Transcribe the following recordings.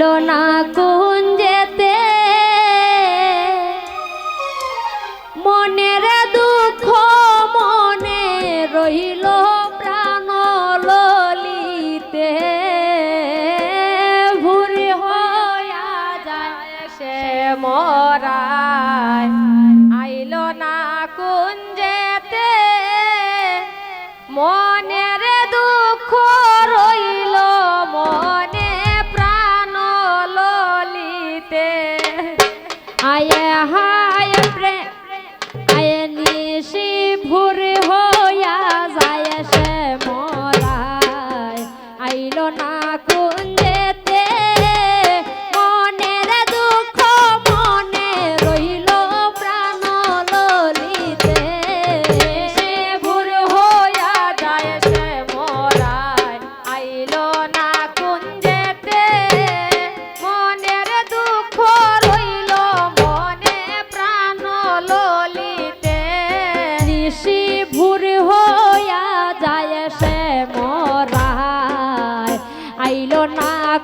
ছিল না কোন যেতে। মনের দু आय हाय प्रेम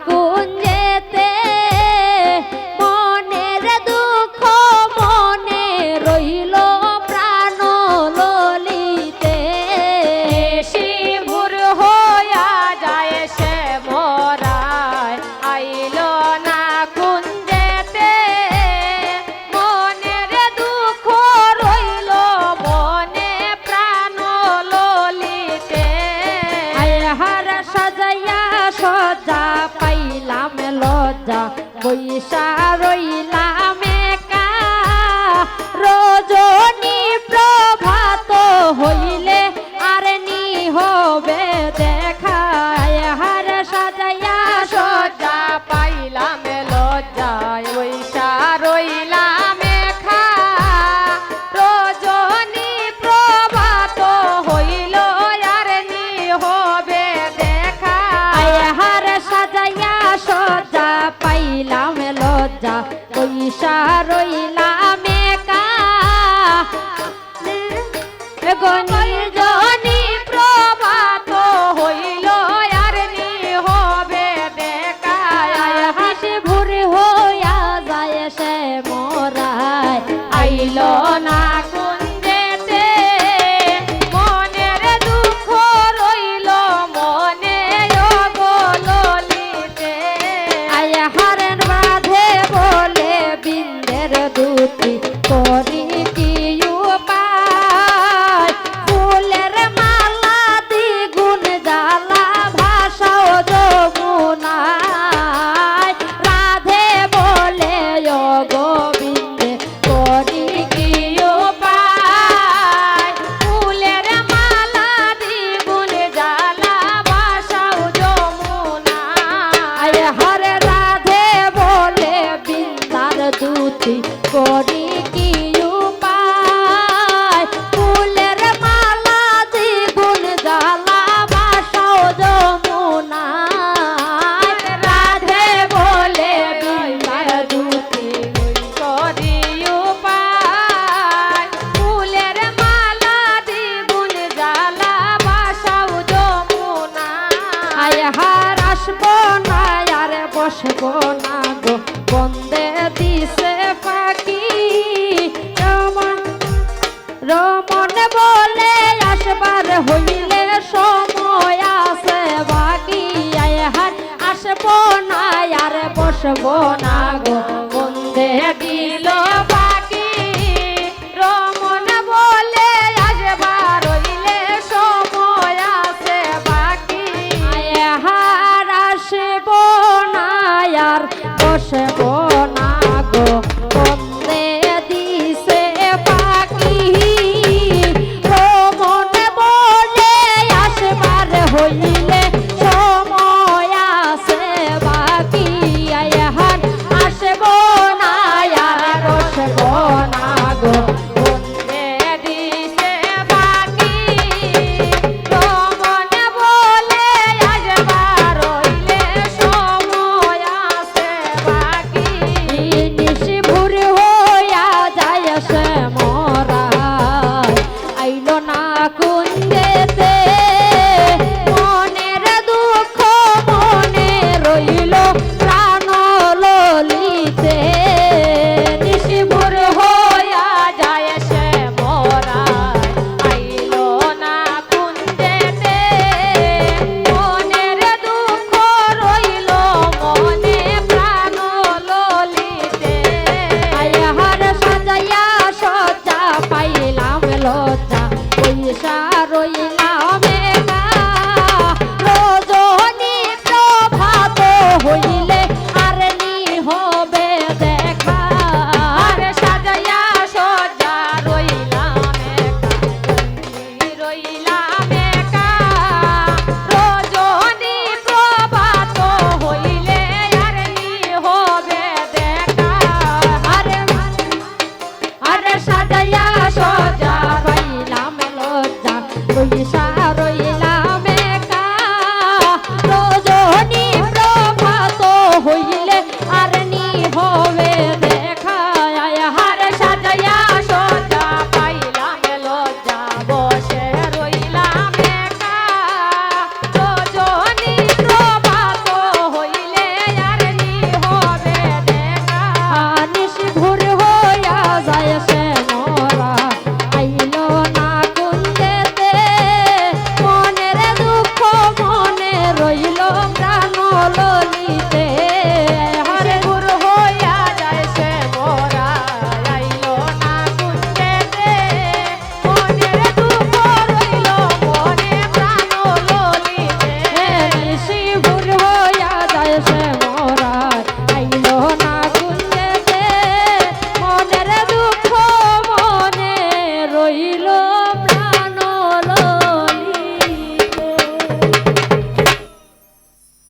কোন রাজা বৈশা রইলাম একা। রজনী প্রভাত হই কারেন বাঁধে বলে বিন্দের দুটি করি আসব না, আর বসব না গো। বন্দে দিছে পাখি রমন রমন বলে আসবার হইলে সময় আছে বাকি। আয় হার আসব না, আর বসব না গো। you try.